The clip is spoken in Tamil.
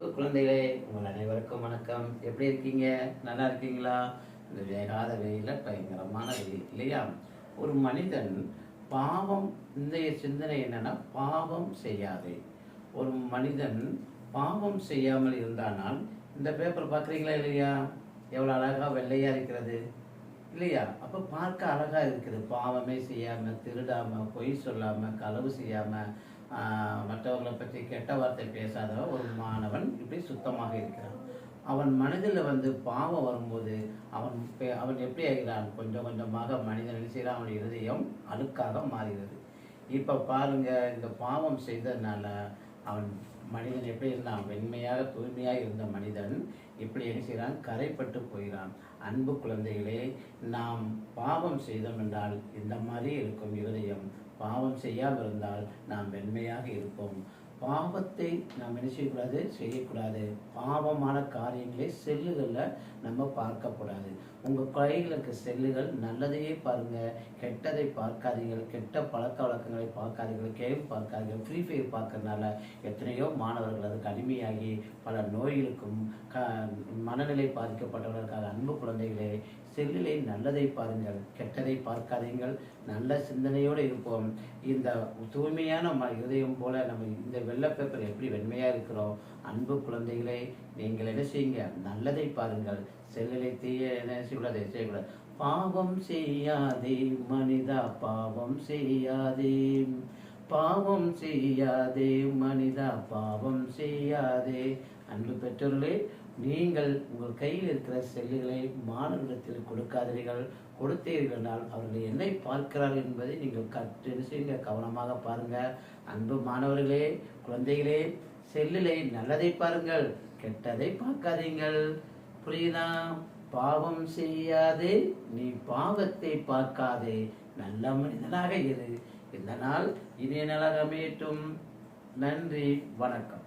குழந்தைகளே உங்கள் அனைவருக்கும் வணக்கம். எப்படி இருக்கீங்க? நல்லா இருக்கீங்களா? இந்த வேகாத வெயில பயங்கரமான வெயில் இல்லையா? ஒரு மனிதன் பாவம் இந்த சிந்தனை என்னன்னா பாவம் செய்யாதே. ஒரு மனிதன் பாவம் செய்யாமல் இருந்தானால் இந்த பேப்பர் பார்க்குறீங்களா இல்லையா? எவ்வளோ அழகாக வெள்ளையா இருக்கிறது இல்லையா? அப்போ பார்க்க அழகாக இருக்குது. பாவமே செய்யாமல் திருடாமல் பொய் சொல்லாமல் களவு செய்யாமல் மற்றவர்களை பற்றி கெட்ட வார்த்தை பேசாத ஒரு சுத்தமாக இருக்கிறான். அவன் மனதில் வந்து பாவம் வரும்போது அவன் பே- அவன் எப்படி ஆகிறான்? கொஞ்சம் கொஞ்சமாக மனிதன் என்ன செய்கிறான்? அவன் இருதயம் அழுக்காக மாறுகிறது. இப்போ பாருங்க இந்த பாவம் செய்ததுனால அவன் மனிதன் எப்படி இருந்தான்? வெண்மையாக தூய்மையாக இருந்த மனிதன் இப்படி என்ன செய்கிறான்? கரைப்பட்டு போகிறான். அன்பு குழந்தைகளே நாம் பாவம் செய்தோம் என்றால் இந்த மாதிரி இருக்கும் இருதயம். பாவம் செய்யாமல் இருந்தால் நாம் வெண்மையாக இருப்போம். பாவத்தை நாம் என்ன செய்யக்கூடாது? செய்யக்கூடாது. பாவமான காரியங்களை செல்லுகளில் நம்ம பார்க்கக்கூடாது உங்கள் குழந்தைகளுக்கு செல்லுகள் நல்லதையே பாருங்கள் கெட்டதை பார்க்காதீர்கள் கெட்ட பழக்க வழக்கங்களை பார்க்காதீர்கள் கேம் பார்க்காதீர்கள் ஃப்ரீ ஃபயர் பார்க்கறதுனால எத்தனையோ மாணவர்கள் அதுக்கு அடிமையாகி பல நோய்களுக்கும் க மனநிலை பாதிக்கப்பட்டவர்களுக்காக அன்பு குழந்தைகளே செல்லிலே நல்லதை பாருங்கள். கெட்டதை பார்க்காதீங்கள் நல்ல சிந்தனையோடு இருப்போம். இந்த தூய்மையான ம இதயம் போல நம்ம இந்த வெள்ளை பேப்பர் எப்படி வெண்மையாக இருக்கிறோம் அன்பு குழந்தைகளை நீங்கள் என்ன செய்யுங்க? நல்லதை பாருங்கள். செல்லிலே தீய என்ன செய்யக்கூடாது செய்யக்கூடாது. பாவம் செய்யாதே மனிதா பாவம் செய்யாதே. பாவம் செய்யாதே மனிதா பாவம் செய்யாதே. அன்பு பெற்றோர்களே நீங்கள் உங்கள் கையில் இருக்கிற செல்லுகளை மாணவர்களிடத்தில் கொடுக்காதீர்கள். கொடுத்தீர்களால் அவர்கள் என்னை பார்க்கிறார்கள் என்பதை நீங்கள் கற்று செய்ய செய்யுங்க கவனமாக பாருங்கள் அன்பு மாணவர்களே குழந்தைகளே செல்லிலே நல்லதை பாருங்கள் கெட்டதை பார்க்காதீங்கள். புரியுதா? பாவம் செய்யாதே நீ பாவத்தை பார்க்காதே. நல்ல மனிதனாக இரு. இந்த நாள் இனிய நலகமேட்டும் நன்றி வணக்கம்.